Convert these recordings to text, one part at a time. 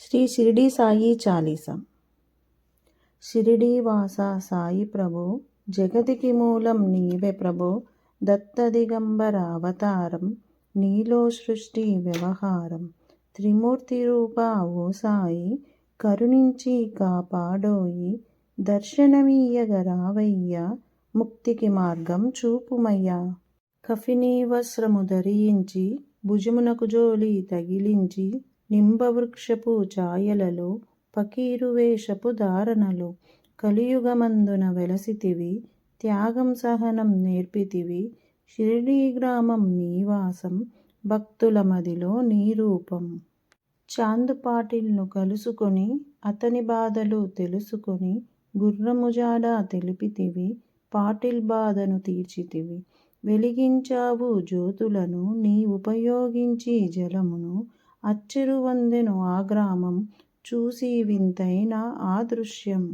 శ్రీ షిరిడి సాయి చాలీస. షిరిడి సాయి ప్రభు జగతికి మూలం నీవే ప్రభో దత్తదిగంబర అవతారం నీలో సృష్టి వ్యవహారం త్రిమూర్తి రూప ఓ సాయి కరుణించి కాపాడోయి దర్శనమీయగ రావయ్యా ముక్తికి మార్గం చూపుమయ్యా. కఫినీ వస్త్రము ధరించి భుజమునకు జోలి తగిలించి నింబవృక్షపు ఛాయలలో పకీరు వేషపు ధారణలు కలియుగమందున వెలసితివి త్యాగం సహనం నేర్పితివి షిరిడీ గ్రామం నీవాసం భక్తుల మదిలో నీ రూపం చాంద్ కలుసుకొని అతని బాధలు తెలుసుకొని గుర్రముజాడ తెలిపితివి పాటిల్ బాధను తీర్చితివి. వెలిగించావు జ్యోతులను నీ ఉపయోగించి జలమును అచ్చెరువందెను ఆ గ్రామం చూసి వింతైన ఆ దృశ్యం.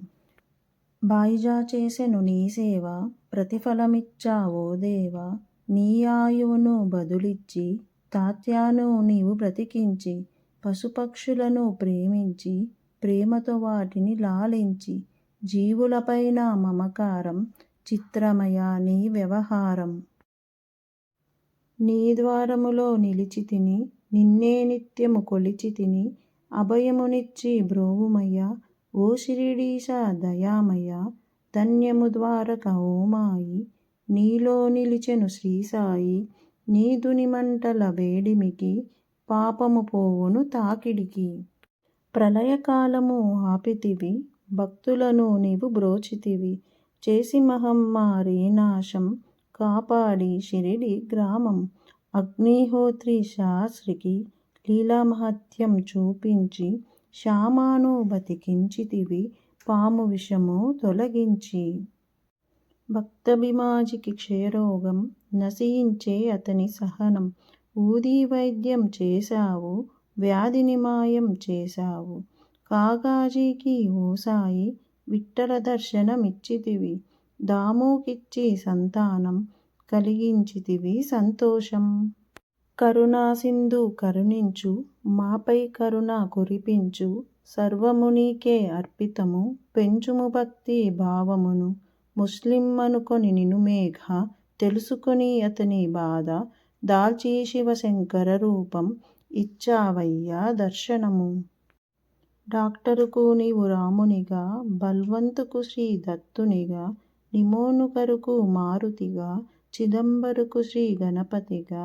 బాయిజా చేసెను నీ సేవ ప్రతిఫలమిచ్చావో దేవా నీ ఆయువును బదులిచ్చి తాత్యాను నీవు బ్రతికించి పశుపక్షులను ప్రేమించి ప్రేమతో వాటిని లాలించి జీవులపైన మమకారం చిత్రమయ నీ వ్యవహారం. నీ ద్వారములో నిలిచి తిని నిన్నే నిత్యము కొలిచి తిని అభయమునిచ్చి బ్రోవుమయ్య. ఓ శిరీడీశ దయామయ్య ధన్యము ద్వారక ఓమాయి. నీలో నిలిచెను శ్రీసాయి నీదుని మంటల వేడిమికి పాపము పోవును తాకిడికి. ప్రళయకాలము ఆపితివి భక్తులను నీవు బ్రోచితివి. చేసి మహమ్మారి నాశం కాపాడి షిరిడి గ్రామం. అగ్నిహోత్రి శాస్త్రికి లీలామహత్యం చూపించి శ్యామాను బతికించితివి పాము విషము తొలగించి. భక్తభిమాజికి క్షయరోగం నశించే అతని సహనం. ఊదీ వైద్యం చేశావు వ్యాధిని మాయం చేశావు. కాగాజీకి ఓసాయి విట్టల దర్శనమిచ్చితివి దాముకిచ్చి సంతానం కలిగించితివి సంతోషం. కరుణాసింధు కరుణించు మాపై కరుణ కురిపించు. సర్వము నీకే అర్పితము పెంచుము భక్తి భావమును. ముస్లిం అనుకొని నిను మేఘ తెలుసుకొని అతని బాధ. దాల్చి శివశంకర రూపం ఇచ్చావయ్యా దర్శనము. డాక్టరుకు నీవు రామునిగా బల్వంతుకు శ్రీ దత్తునిగా నిమోనుకరుకు మారుతిగా చిదంబరుకు శ్రీ గణపతిగా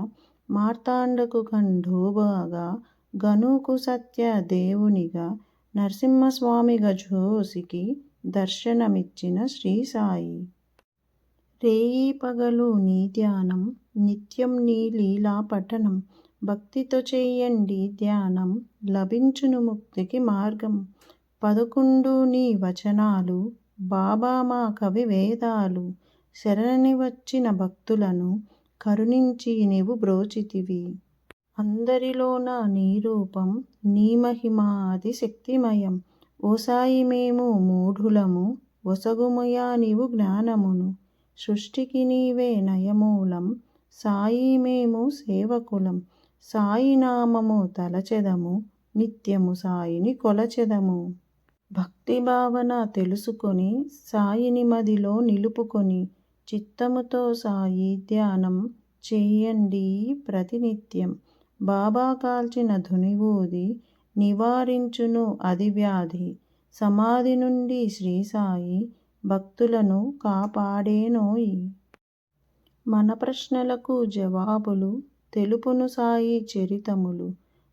మార్తాండకు ఖండోబాగా గనుకు సత్య దేవునిగా నరసింహస్వామిగా జోసికి దర్శనమిచ్చిన శ్రీ సాయి. రేయి పగలు నీ ధ్యానం నిత్యం నీ లీలా పఠనం భక్తితో చేయండి ధ్యానం లభించును ముక్తికి మార్గం. పదకొండు నీ వచనాలు బాబా మా కవి వేదాలు శరణని వచ్చిన భక్తులను కరుణించి నీవు బ్రోచితివి. అందరిలోన నీ రూపం నీ మహిమా అది శక్తిమయం. ఓ సాయి మేము మూఢులము ఒసగుమయా నీవు జ్ఞానమును. సృష్టికి నీవే నయమూలం సాయి మేము సేవకులం. సాయి నామము తలచెదము నిత్యము సాయిని కొలచెదము. భక్తి భావన తెలుసుకొని సాయిని మదిలో నిలుపుకొని చిత్తముతో సాయి ధ్యానం చేయండి ప్రతినిత్యం. బాబా కాల్చిన ధునివూది నివారించును అది వ్యాధి. సమాధి నుండి శ్రీ సాయి భక్తులను కాపాడేనోయి. మన ప్రశ్నలకు జవాబులు తెలుపును సాయి చరితములు.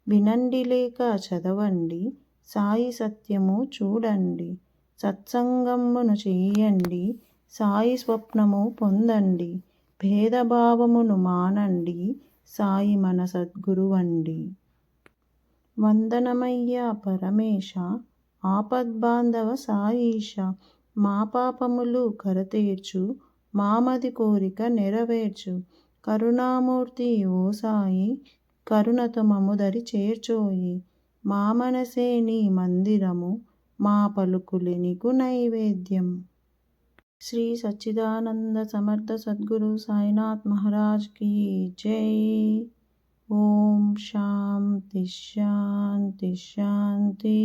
వినండి లేక చదవండి సాయి సత్యము చూడండి. సత్సంగమును చేయండి సాయి స్వప్నము పొందండి. భేదభావమును మానండి. సాయి మన సద్గురువండి. వందనమయ్యా పరమేశ ఆపద్బాంధవ సాయీష మా పాపములు కరతీర్చు మామది కోరిక నెరవేర్చు. కరుణామూర్తి ఓ సాయి కరుణతో మముదరి చేర్చోయి. మా మనసే నీ మందిరము మా పలుకులే నీకు నైవేద్యం. श्री सच्चिदानंद समर्थ सद्गुरु साईनाथ महाराज की जय। ओम शांति शांति शांति